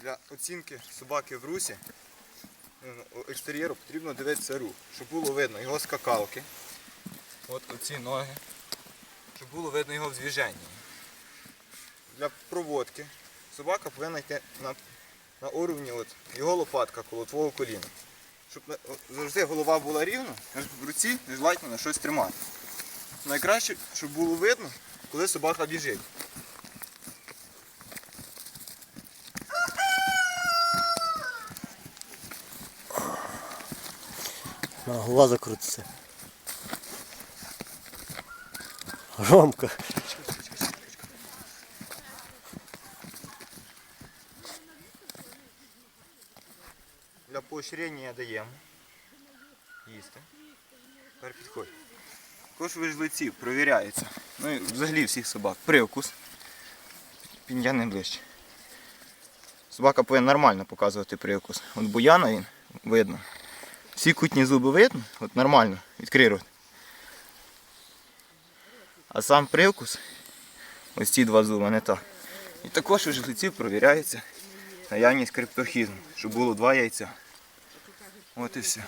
Для оцінки собаки в русі ну, екстер'єру потрібно дивитися рух, щоб було видно його скакалки. От оці ноги. Щоб було видно його в движенні. Для проводки собака повинна йти на, на уровні от, його лопатка коло твого коліна. Щоб завжди голова була рівна, в руці желательно на щось тримати. Найкраще, щоб було видно, коли собака біжить. На, голова закрутиться. Ромка. Для поощрення даємо. Їсти. Тепер підходь. Також вижлиців провіряється. Ну і взагалі всіх собак. Привкус. Пін'яне ближче. Собака повинна нормально показувати привкус. От буяна він видно. Всі кутні зуби видно, от нормально, відкрий. А сам привкус, ось ці два зуби, не так. І також у жлиців провіряється наявність криптохізму, щоб було два яйця. От і все.